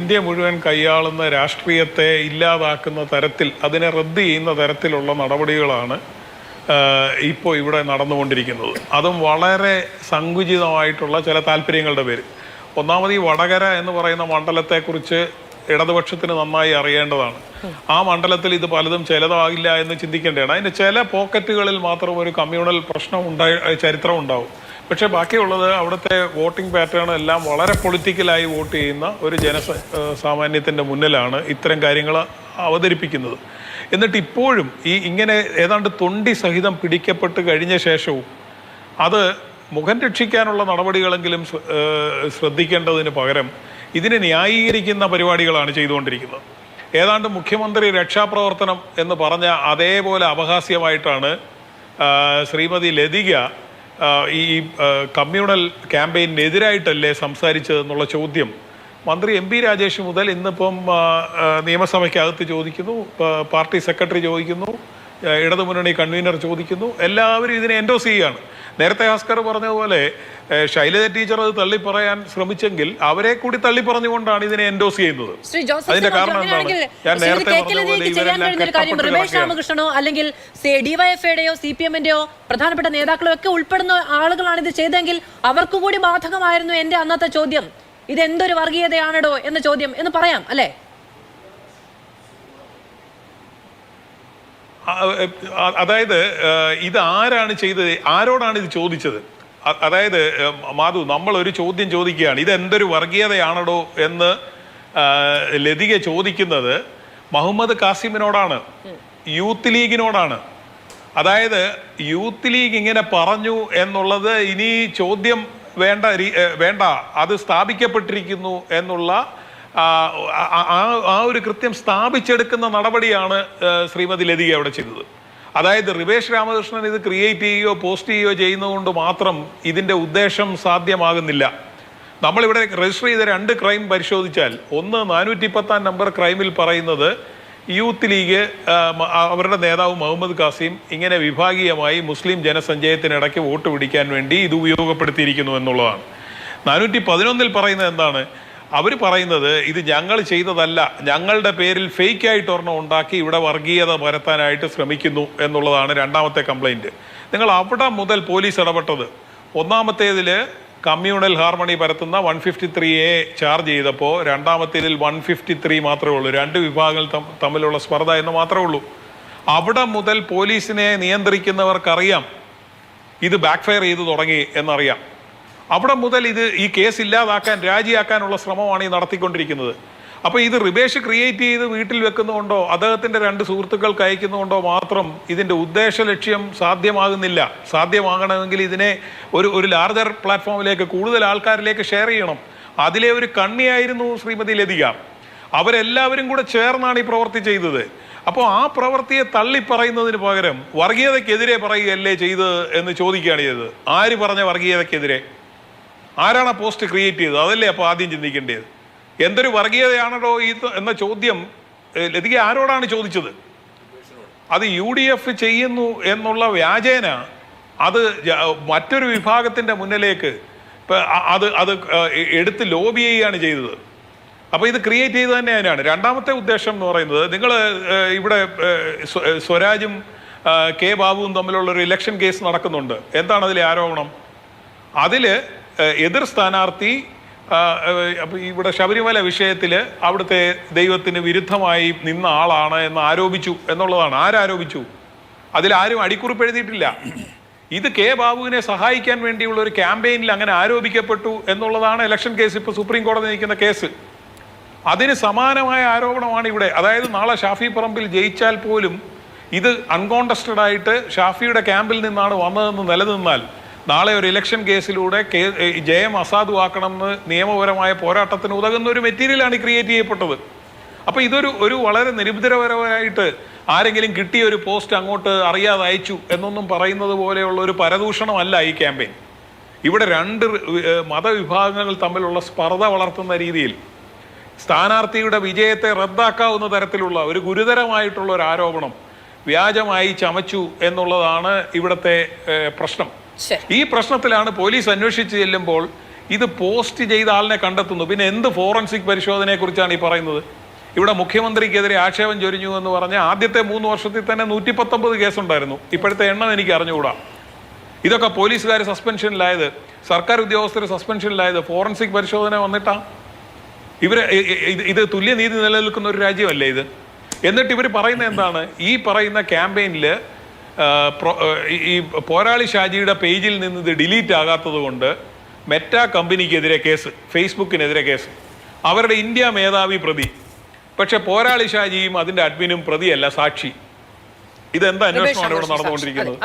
India മുഴുവൻ കൈയാളുന്ന രാഷ്ട്രീയത്തെ ഇല്ലാതാക്കുന്ന തരത്തിൽ അതിനെ റദ്ദ് ചെയ്യുന്ന തരത്തിലുള്ള നടപടികളാണ് ഇപ്പോൾ ഇവിടെ നടന്നുകൊണ്ടിരിക്കുന്നത്. അതും വളരെ സങ്കുചിതമായിട്ടുള്ള ചില താല്പര്യങ്ങളുടെ പേര്. ഒന്നാമത് ഈ വടകര എന്ന് പറയുന്ന മണ്ഡലത്തെക്കുറിച്ച് ഇടതുപക്ഷത്തിന് നന്നായി അറിയേണ്ടതാണ്. ആ മണ്ഡലത്തിൽ ഇത് പലതും ചിലതാകില്ല എന്ന് ചിന്തിക്കേണ്ടതാണ്. അതിന്റെ ചില പോക്കറ്റുകളിൽ മാത്രം ഒരു കമ്മ്യൂണൽ പ്രശ്നം ഉണ്ടായി ചരിത്രം ഉണ്ടാവും. പക്ഷെ ബാക്കിയുള്ളത് അവിടുത്തെ വോട്ടിംഗ് പാറ്റേൺ എല്ലാം വളരെ പൊളിറ്റിക്കലായി വോട്ട് ചെയ്യുന്ന ഒരു ജന സാമാന്യത്തിന്റെ മുന്നിലാണ് ഇത്തരം കാര്യങ്ങൾ അവതരിപ്പിക്കുന്നത്. എന്നിട്ട് ഇപ്പോഴും ഈ ഇങ്ങനെ ഏതാണ്ട് തൊണ്ടി സഹിതം പിടിക്കപ്പെട്ട് കഴിഞ്ഞ ശേഷവും അത് മുഖം രക്ഷിക്കാനുള്ള നടപടികളെങ്കിലും ശ്ര- ശ്രദ്ധിക്കേണ്ടതിന് പകരം ഇതിനെ ന്യായീകരിക്കുന്ന പരിപാടികളാണ് ചെയ്തുകൊണ്ടിരിക്കുന്നത്. ഏതാണ്ട് മുഖ്യമന്ത്രി രക്ഷാപ്രവർത്തനം എന്ന് പറഞ്ഞ അതേപോലെ അപഹാസ്യമായിട്ടാണ് ശ്രീമതി ലതിക ഈ കമ്മ്യൂണൽ ക്യാമ്പയിനെതിരായിട്ടല്ലേ സംസാരിച്ചതെന്നുള്ള ചോദ്യം. മന്ത്രി എം പി രാജേഷ് മുതൽ ഇന്നിപ്പം നിയമസഭയ്ക്കകത്ത് ചോദിക്കുന്നു പാർട്ടി സെക്രട്ടറി ചോദിക്കുന്നു ഇടതുമുന്നണി കൺവീനർ ചോദിക്കുന്നു. എല്ലാവരും ഇതിനെ എൻഡോസ് ചെയ്യുകയാണ്. നേരത്തെ ഭാസ്കർ പറഞ്ഞതുപോലെ ശൈലജ ടീച്ചർ അത് തള്ളി പറയാൻ ശ്രമിച്ചെങ്കിൽ അവരെ കൂടി തള്ളി പറഞ്ഞുകൊണ്ടാണ് ഇതിനെ എൻഡോസ് ചെയ്യുന്നത്. അതിന്റെ കാരണം എന്താണ്? ഞാൻ നേരത്തെ അല്ലെങ്കിൽ ഡിവൈഎഫ്ഐയുടെയോ സി പി എമ്മിന്റെയോ പ്രധാനപ്പെട്ട നേതാക്കളോ ഒക്കെ ഉൾപ്പെടുന്ന ആളുകളാണ് ഇത് ചെയ്തെങ്കിൽ അവർക്ക് കൂടി ബാധകമായിരുന്നു എന്റെ അന്നത്തെ ചോദ്യം. ഇത് എന്തൊരു വർഗീയതയാണോ എന്ന ചോദ്യം എന്ന് പറയാം അല്ലെ ആ, ആ, അതായത് ഇത് ആരാണ് ചെയ്തത്? ആരോടാണ് ഇത് ചോദിച്ചത്? അതായത് മാധു നമ്മൾ ഒരു ചോദ്യം ചോദിക്കുകയാണ്. ഇത് എന്തൊരു വർഗീയതയാണടോ എന്ന് ലതിക ചോദിക്കുന്നത് മുഹമ്മദ് കാസിമിനോടാണ് യൂത്ത് ലീഗിനോടാണ്. അതായത് യൂത്ത് ലീഗ് ഇങ്ങനെ പറഞ്ഞു എന്നുള്ളത് ഇനി ചോദ്യം വേണ്ട വേണ്ട. അത് സ്ഥാപിക്കപ്പെട്ടിരിക്കുന്നു എന്നുള്ള ആ, ഒരു കൃത്യം സ്ഥാപിച്ചെടുക്കുന്ന നടപടിയാണ് ശ്രീമതി ലതിക അവിടെ ചെയ്തത്. അതായത് റിവേഷ് രാമകൃഷ്ണൻ ഇത് ക്രിയേറ്റ് ചെയ്യുകയോ പോസ്റ്റ് ചെയ്യുകയോ ചെയ്യുന്നതുകൊണ്ട് മാത്രം ഇതിന്റെ ഉദ്ദേശം സാധ്യമാകുന്നില്ല. നമ്മളിവിടെ രജിസ്റ്റർ ചെയ്ത രണ്ട് ക്രൈം പരിശോധിച്ചാൽ ഒന്ന് നാനൂറ്റി പത്താം നമ്പർ ക്രൈമിൽ പറയുന്നത് യൂത്ത് ലീഗ് അവരുടെ നേതാവ് മുഹമ്മദ് കാസിം ഇങ്ങനെ വിഭാഗീയമായി മുസ്ലിം ജനസഞ്ചയത്തിനിടയ്ക്ക് വോട്ട് പിടിക്കാൻ വേണ്ടി ഇത് ഉപയോഗപ്പെടുത്തിയിരിക്കുന്നു എന്നുള്ളതാണ്. നാനൂറ്റി പതിനൊന്നിൽ പറയുന്നത് എന്താണ്? അവർ പറയുന്നത് ഇത് ഞങ്ങൾ ചെയ്തതല്ല. ഞങ്ങളുടെ പേരിൽ ഫേക്ക് ആയിട്ട് ഒരെണ്ണം ഉണ്ടാക്കി ഇവിടെ വർഗീയത പരത്താനായിട്ട് ശ്രമിക്കുന്നു എന്നുള്ളതാണ് രണ്ടാമത്തെ കംപ്ലൈന്റ് നിങ്ങൾ അവിടെ മുതൽ പോലീസ് ഇടപെട്ടത്. ഒന്നാമത്തേതിൽ കമ്മ്യൂണൽ ഹാർമണി പരത്തുന്ന one fifty three A charge ചെയ്തപ്പോൾ രണ്ടാമത്തേതിൽ വൺ ഫിഫ്റ്റി ത്രീ മാത്രമേ ഉള്ളൂ. രണ്ട് വിഭാഗങ്ങൾ തമ്മിലുള്ള സ്പർദ്ധ എന്ന് മാത്രമേ ഉള്ളൂ. അവിടെ മുതൽ പോലീസിനെ നിയന്ത്രിക്കുന്നവർക്കറിയാം. ഇത് ബാക്ക്ഫയർ ചെയ്തു തുടങ്ങി എന്നറിയാം. അവിടെ മുതൽ ഇത് ഈ കേസ് ഇല്ലാതാക്കാൻ രാജിയാക്കാനുള്ള ശ്രമമാണ് ഈ നടത്തിക്കൊണ്ടിരിക്കുന്നത്. അപ്പോൾ ഇത് റിബേഷ് ക്രിയേറ്റ് ചെയ്ത് വീട്ടിൽ വെക്കുന്നതുകൊണ്ടോ അദ്ദേഹത്തിന്റെ രണ്ട് സുഹൃത്തുക്കൾക്ക് അയക്കുന്നതുകൊണ്ടോ മാത്രം ഇതിന്റെ ഉദ്ദേശ ലക്ഷ്യം സാധ്യമാകുന്നില്ല. സാധ്യമാകണമെങ്കിൽ ഇതിനെ ഒരു ഒരു ലാർജർ പ്ലാറ്റ്ഫോമിലേക്ക് കൂടുതൽ ആൾക്കാരിലേക്ക് ഷെയർ ചെയ്യണം. അതിലെ ഒരു കണ്ണിയായിരുന്നു ശ്രീമതി ലതിക. അവരെല്ലാവരും കൂടെ ചേർന്നാണ് ഈ പ്രവൃത്തി ചെയ്തത്. അപ്പോൾ ആ പ്രവൃത്തിയെ തള്ളിപ്പറയുന്നതിന് പകരം വർഗീയതയ്ക്കെതിരെ പറയുകയല്ലേ ചെയ്തത് എന്ന് ചോദിക്കുകയാണ് ചെയ്തത്. ആര് പറഞ്ഞ വർഗീയതയ്ക്കെതിരെ? ആരാണ് പോസ്റ്റ് ക്രിയേറ്റ് ചെയ്തത്? അതല്ലേ അപ്പോൾ ആദ്യം ചിന്തിക്കേണ്ടത്? എന്തൊരു വർഗീയതയാണല്ലോ ഈ എന്ന ചോദ്യം ലതിക ആരോടാണ് ചോദിച്ചത്? അത് യു ഡി എഫ് ചെയ്യുന്നു എന്നുള്ള വ്യാജേന അത് മറ്റൊരു വിഭാഗത്തിന്റെ മുന്നിലേക്ക് അത് അത് എടുത്ത് ലോബി ചെയ്യുകയാണ് ചെയ്തത്. അപ്പോൾ ഇത് ക്രിയേറ്റ് ചെയ്ത് തന്നെ അതിനാണ് രണ്ടാമത്തെ ഉദ്ദേശം എന്ന് പറയുന്നത് നിങ്ങൾ ഇവിടെ സ്വരാജും കെ ബാബുവും തമ്മിലുള്ള ഒരു ഇലക്ഷൻ കേസ് നടക്കുന്നുണ്ട്. എന്താണ് അതിലെ ആരോപണം? ഏഹ്, എതിർ സ്ഥാനാർത്ഥി ഇവിടെ ശബരിമല വിഷയത്തിൽ അവിടുത്തെ ദൈവത്തിന് വിരുദ്ധമായി നിന്ന ആളാണ് എന്ന് ആരോപിച്ചു എന്നുള്ളതാണ്. ആരാരോപിച്ചു? അതിലാരും അടിക്കുറിപ്പ് എഴുതിയിട്ടില്ല. ഇത് കെ ബാബുവിനെ സഹായിക്കാൻ വേണ്ടിയുള്ള ഒരു ക്യാമ്പയിനിൽ അങ്ങനെ ആരോപിക്കപ്പെട്ടു എന്നുള്ളതാണ് ഇലക്ഷൻ കേസ് ഇപ്പോൾ സുപ്രീം കോടതി നിൽക്കുന്ന കേസ്. അതിന് സമാനമായ ആരോപണമാണ് ഇവിടെ. അതായത് നാളെ ഷാഫി പറമ്പിൽ ജയിച്ചാൽ പോലും ഇത് അൺകോണ്ടസ്റ്റഡ് ആയിട്ട് ഷാഫിയുടെ ക്യാമ്പിൽ നിന്നാണ് വന്നതെന്ന് നിലനിന്നാൽ നാളെ ഒരു ഇലക്ഷൻ കേസിലൂടെ ജയം അസാധുവാക്കണമെന്ന് നിയമപരമായ പോരാട്ടത്തിന് ഉതകുന്ന ഒരു മെറ്റീരിയലാണ് ക്രിയേറ്റ് ചെയ്യപ്പെട്ടത്. അപ്പോൾ ഇതൊരു ഒരു വളരെ നിരുപദ്രവരമായിട്ട് ആരെങ്കിലും കിട്ടിയ ഒരു പോസ്റ്റ് അങ്ങോട്ട് അറിയാതെ അയച്ചു എന്നൊന്നും പറയുന്നത് പോലെയുള്ള ഒരു പരദൂഷണമല്ല ഈ ക്യാമ്പയിൻ ഇവിടെ രണ്ട് മതവിഭാഗങ്ങൾ തമ്മിലുള്ള സ്പർദ്ധ വളർത്തുന്ന രീതിയിൽ സ്ഥാനാർത്ഥിയുടെ വിജയത്തെ റദ്ദാക്കാവുന്ന തരത്തിലുള്ള ഒരു ഗുരുതരമായിട്ടുള്ള ഒരു ആരോപണം വ്യാജമായി ചമച്ചു എന്നുള്ളതാണ് ഇവിടുത്തെ പ്രശ്നം. ഈ പ്രശ്നത്തിലാണ് പോലീസ് അന്വേഷിച്ച് ചെല്ലുമ്പോൾ ഇത് പോസ്റ്റ് ചെയ്ത ആളിനെ കണ്ടെത്തുന്നു. പിന്നെ എന്ത് ഫോറൻസിക് പരിശോധനയെ കുറിച്ചാണ് ഈ പറയുന്നത്? ഇവിടെ മുഖ്യമന്ത്രിക്കെതിരെ ആക്ഷേപം ചൊരിഞ്ഞു എന്ന് പറഞ്ഞ ആദ്യത്തെ മൂന്ന് വർഷത്തിൽ തന്നെ നൂറ്റി പത്തൊമ്പത് കേസുണ്ടായിരുന്നു. ഇപ്പോഴത്തെ എണ്ണം എനിക്ക് അറിഞ്ഞുകൂടാ. ഇതൊക്കെ പോലീസുകാർ സസ്പെൻഷനിലായത് സർക്കാർ ഉദ്യോഗസ്ഥർ സസ്പെൻഷനിലായത് ഫോറൻസിക് പരിശോധന വന്നിട്ടാ? ഇവർ ഇത് തുല്യനീതി നിലനിൽക്കുന്ന ഒരു രാജ്യമല്ലേ ഇത്? എന്നിട്ട് ഇവർ പറയുന്നത് എന്താണ്? ഈ പറയുന്ന ക്യാമ്പയിനിൽ ഈ പോരാളി ഷാജിയുടെ പേജിൽ നിന്ന് ഇത് ഡിലീറ്റ് ആകാത്തത് കൊണ്ട് മെറ്റ കമ്പനിക്കെതിരെ കേസ് ഫേസ്ബുക്കിനെതിരെ കേസ്. അവരുടെ ഇന്ത്യ മേധാവി പ്രതി. പക്ഷെ പോരാളി ഷാജിയും അതിന്റെ അഡ്മിനും പ്രതിയല്ല സാക്ഷി. ഇതെന്താ അന്വേഷണം അന്വേഷണമാണ് ഇവിടെ. നടന്നുകൊണ്ടിരിക്കുന്നത്?